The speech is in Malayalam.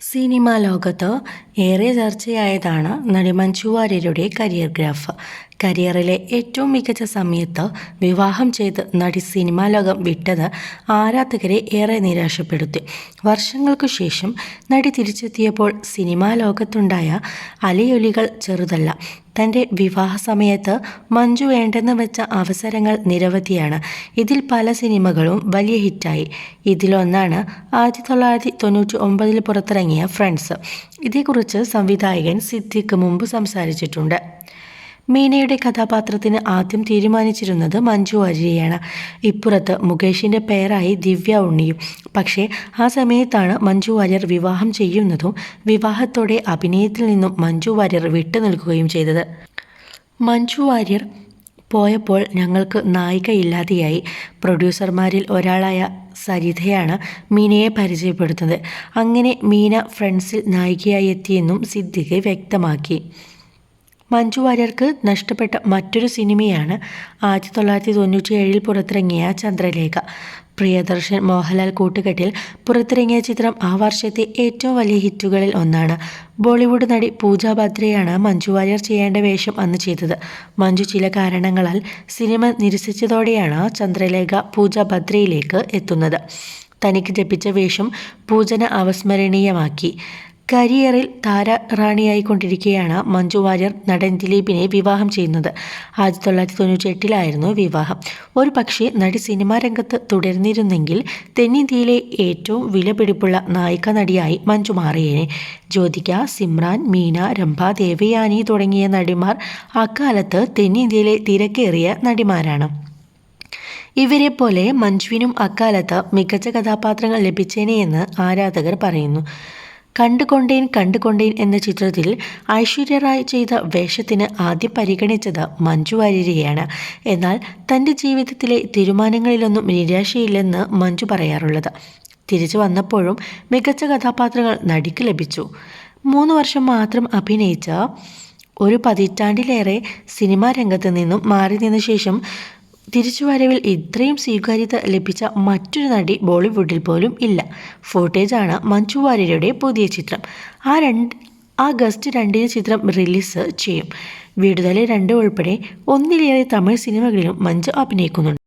സിനിമാ ലോകത്ത് ഏറെ ചർച്ചയായതാണ് നടി മഞ്ജു വാര്യരുടെ കരിയർ ഗ്രാഫ് കരിയറിലെ ഏറ്റവും മികച്ച സമയത്ത് വിവാഹം ചെയ്ത് നടി സിനിമാ ലോകം വിട്ടത് ആരാധകരെ ഏറെ നിരാശപ്പെടുത്തി. വർഷങ്ങൾക്കു ശേഷം നടി തിരിച്ചെത്തിയപ്പോൾ സിനിമാ ലോകത്തുണ്ടായ അലയൊലികൾ ചെറുതല്ല. തന്റെ വിവാഹ സമയത്ത് മഞ്ജു വേണ്ടെന്ന് വെച്ച അവസരങ്ങൾ നിരവധിയാണ്. ഇതിൽ പല സിനിമകളും വലിയ ഹിറ്റായി. ഇതിലൊന്നാണ് ആയിരത്തി തൊള്ളായിരത്തി തൊണ്ണൂറ്റി ഒമ്പതിൽ പുറത്തിറങ്ങിയ ഫ്രണ്ട്സ്. ഇതേക്കുറിച്ച് സംവിധായകൻ സിദ്ദിഖ് മുമ്പ് സംസാരിച്ചിട്ടുണ്ട്. മീനയുടെ കഥാപാത്രത്തിന് ആദ്യം തീരുമാനിച്ചിരുന്നത് മഞ്ജു വാര്യയാണ്. ഇപ്പുറത്ത് മുകേഷിന്റെ പേരായി ദിവ്യ ഉണ്ണിയും. പക്ഷേ ആ സമയത്താണ് മഞ്ജു വാര്യർ വിവാഹം ചെയ്യുന്നതും വിവാഹത്തോടെ അഭിനയത്തിൽ നിന്നും മഞ്ജു വാര്യർ വിട്ടുനിൽക്കുകയും ചെയ്തത്. മഞ്ജു വാര്യർ പോയപ്പോൾ ഞങ്ങൾക്ക് നായിക നായികയില്ലാതെയായി പ്രൊഡ്യൂസർമാരിൽ ഒരാളായ സരിതയാണ് മീനയെ പരിചയപ്പെടുത്തുന്നത്. അങ്ങനെ മീന ഫ്രണ്ട്സിൽ നായികയായി എത്തിയെന്നും സിദ്ദിഖ് വ്യക്തമാക്കി. മഞ്ജു വാര്യർക്ക് നഷ്ടപ്പെട്ട മറ്റൊരു സിനിമയാണ് ആയിരത്തി തൊള്ളായിരത്തി തൊണ്ണൂറ്റി ഏഴിൽ പുറത്തിറങ്ങിയ ചന്ദ്രലേഖ. പ്രിയദർശൻ മോഹൻലാൽ കൂട്ടുകെട്ടിൽ പുറത്തിറങ്ങിയ ചിത്രം ആ വർഷത്തെ ഏറ്റവും വലിയ ഹിറ്റുകളിൽ ഒന്നാണ്. ബോളിവുഡ് നടി പൂജ ബദ്രയാണ് മഞ്ജു വാര്യർ ചെയ്യേണ്ട വേഷം അന്ന് ചെയ്തത്. മഞ്ജു ചില കാരണങ്ങളാൽ സിനിമ നിരസിച്ചതോടെയാണ് ചന്ദ്രലേഖ പൂജ ബദ്രയിലേക്ക് എത്തുന്നത്. തനിക്ക് ജപിച്ച വേഷം പൂജന അവസ്മരണീയമാക്കി. കരിയറിൽ താരറാണിയായിക്കൊണ്ടിരിക്കെയാണ് മഞ്ജു വാര്യർ നടൻ ദിലീപിനെ വിവാഹം ചെയ്യുന്നത്. ആയിരത്തി തൊള്ളായിരത്തി തൊണ്ണൂറ്റി എട്ടിലായിരുന്നു വിവാഹം. ഒരു പക്ഷേ നടി സിനിമാ രംഗത്ത് തുടർന്നിരുന്നെങ്കിൽ തെന്നിന്ത്യയിലെ ഏറ്റവും വിലപിടിപ്പുള്ള നായിക നടിയായി മഞ്ജു മാറിയേനെ. ജ്യോതിക സിമ്രാൻ മീന രംഭ ദേവയാനി തുടങ്ങിയ നടിമാർ അക്കാലത്ത് തെന്നിന്ത്യയിലെ തിരക്കേറിയ നടിമാരാണ്. ഇവരെ പോലെ മഞ്ജുവിനും അക്കാലത്ത് മികച്ച കഥാപാത്രങ്ങൾ ലഭിച്ചേനെയെന്ന് ആരാധകർ പറയുന്നു. കണ്ടുകൊണ്ടേൻ കണ്ടുകൊണ്ടേൻ എന്ന ചിത്രത്തിൽ ഐശ്വര്യ റായ് ചെയ്ത വേഷത്തിന് ആദ്യം പരിഗണിച്ചത് മഞ്ജു വാര്യരെയാണ്. എന്നാൽ തന്റെ ജീവിതത്തിലെ തീരുമാനങ്ങളിലൊന്നും നിരാശയില്ലെന്ന് മഞ്ജു പറയാറുള്ളത്. തിരിച്ചു വന്നപ്പോഴും മികച്ച കഥാപാത്രങ്ങൾ നടിക്ക് ലഭിച്ചു. മൂന്ന് വർഷം മാത്രം അഭിനയിച്ച ഒരു പതിറ്റാണ്ടിലേറെ സിനിമാ രംഗത്ത് നിന്നും മാറി നിന്ന ശേഷം തിരിച്ചുവരവിൽ ഇത്രയും സ്വീകാര്യത ലഭിച്ച മറ്റൊരു നടി ബോളിവുഡിൽ പോലും ഇല്ല. ഫോട്ടേജാണ് മഞ്ജു വാര്യരുടെ പുതിയ ചിത്രം. ആ രണ്ട് ആഗസ്റ്റ് രണ്ടിന് ചിത്രം റിലീസ് ചെയ്യും. വീടുതലെ രണ്ട് ഉൾപ്പെടെ ഒന്നിലേറെ തമിഴ് സിനിമകളിലും മഞ്ജു അഭിനയിക്കുന്നുണ്ട്.